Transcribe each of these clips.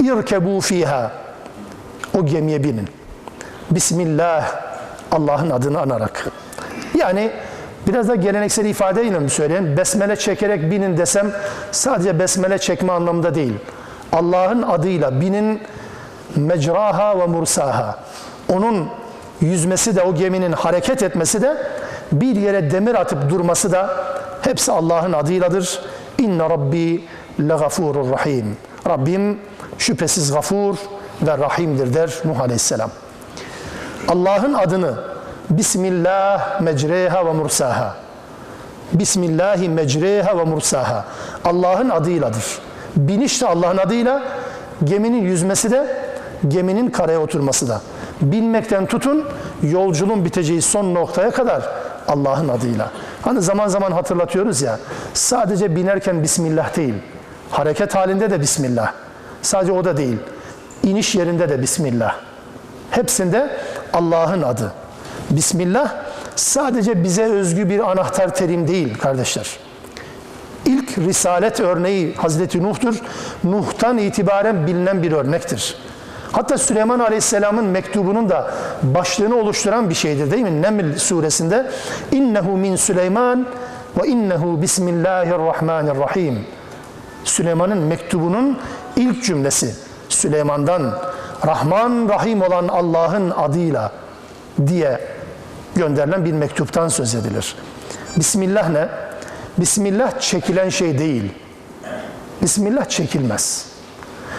İrkebu fiha. O gemiye binin. Bismillah. Allah'ın adını anarak. Yani biraz da geleneksel ifadeyle mi söyleyeyim? Besmele çekerek binin desem sadece besmele çekme anlamında değil. Allah'ın adıyla binin mecraha ve mursaha. Onun yüzmesi de o geminin hareket etmesi de bir yere demir atıp durması da hepsi Allah'ın adıyladır. İnne Rabbi legafurur rahim. Rabbim şüphesiz gafur ve rahimdir der Nuh Aleyhisselam. Allah'ın adını Bismillah mecreha ve mursaha. Bismillahi mecreha ve mursaha. Allah'ın adıyladır. Biniş de Allah'ın adıyla, geminin yüzmesi de, geminin karaya oturması da. Bilmekten tutun, yolculuğun biteceği son noktaya kadar Allah'ın adıyla. Hani zaman zaman hatırlatıyoruz ya, sadece binerken Bismillah değil, hareket halinde de Bismillah. Sadece o da değil, iniş yerinde de Bismillah. Hepsinde Allah'ın adı. Bismillah sadece bize özgü bir anahtar terim değil kardeşler. İlk risalet örneği Hazreti Nuh'tur. Nuh'tan itibaren bilinen bir örnektir. Hatta Süleyman Aleyhisselam'ın mektubunun da başlığını oluşturan bir şeydir değil mi? Neml suresinde innehu min Süleyman ve innehu bismillahirrahmanirrahim. Süleyman'ın mektubunun ilk cümlesi Süleyman'dan Rahman Rahim olan Allah'ın adıyla diye gönderilen bir mektuptan söz edilir. Bismillah ne? Bismillah çekilen şey değil. Bismillah çekilmez.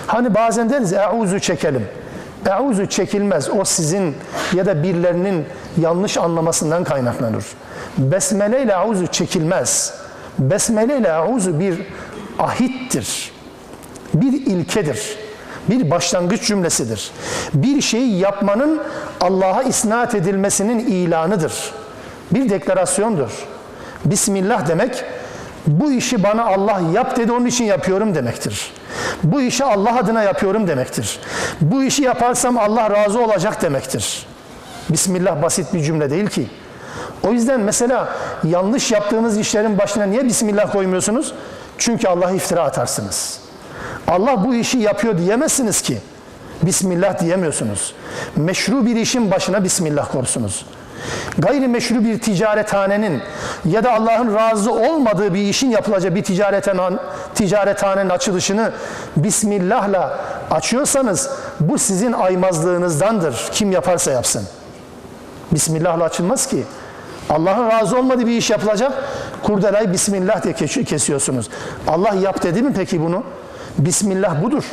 Hani bazen deriz e'uzu çekelim. E'uzu çekilmez. O sizin ya da birilerinin yanlış anlamasından kaynaklanır. Besmele ile e'uzu çekilmez. Besmele ile e'uzu bir ahittir. Bir ilkedir. Bir başlangıç cümlesidir. Bir şeyi yapmanın Allah'a isnat edilmesinin ilanıdır. Bir deklarasyondur. Bismillah demek bu işi bana Allah yap dedi onun için yapıyorum demektir. Bu işi Allah adına yapıyorum demektir. Bu işi yaparsam Allah razı olacak demektir. Bismillah basit bir cümle değil ki. O yüzden mesela yanlış yaptığınız işlerin başına niye Bismillah koymuyorsunuz? Çünkü Allah'a iftira atarsınız. Allah bu işi yapıyor diyemezsiniz ki. Bismillah diyemiyorsunuz. Meşru bir işin başına Bismillah korsunuz. Gayrimeşru bir ticarethanenin ya da Allah'ın razı olmadığı bir işin yapılacağı bir ticareten, ticarethanenin açılışını Bismillah'la açıyorsanız bu sizin aymazlığınızdandır. Kim yaparsa yapsın. Bismillah'la açılmaz ki. Allah'ın razı olmadığı bir iş yapılacak. Kurdelayı Bismillah diye kesiyorsunuz. Allah yap dedi mi peki bunu? Bismillah budur.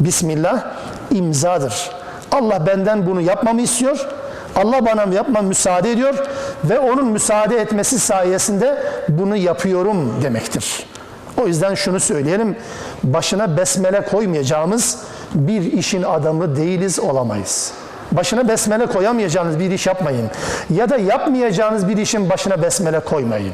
Bismillah imzadır. Allah benden bunu yapmamı istiyor. Allah bana yapma müsaade ediyor ve onun müsaade etmesi sayesinde bunu yapıyorum demektir. O yüzden şunu söyleyelim. Başına besmele koymayacağımız bir işin adamı değiliz, olamayız. Başına besmele koyamayacağınız bir iş yapmayın. Ya da yapmayacağınız bir işin başına besmele koymayın.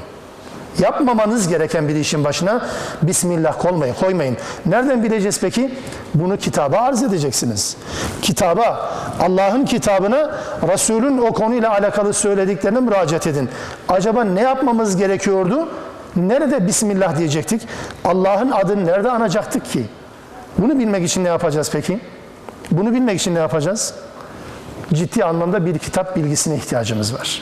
Yapmamanız gereken bir işin başına Bismillah koymayın. koymayın. Nereden bileceğiz peki? Bunu kitaba arz edeceksiniz. Kitaba, Allah'ın kitabına Resul'ün o konuyla alakalı söylediklerine müracaat edin. Acaba ne yapmamız gerekiyordu? Nerede Bismillah diyecektik? Allah'ın adını nerede anacaktık ki? Bunu bilmek için ne yapacağız peki? Bunu bilmek için ne yapacağız? Ciddi anlamda bir kitap bilgisine ihtiyacımız var.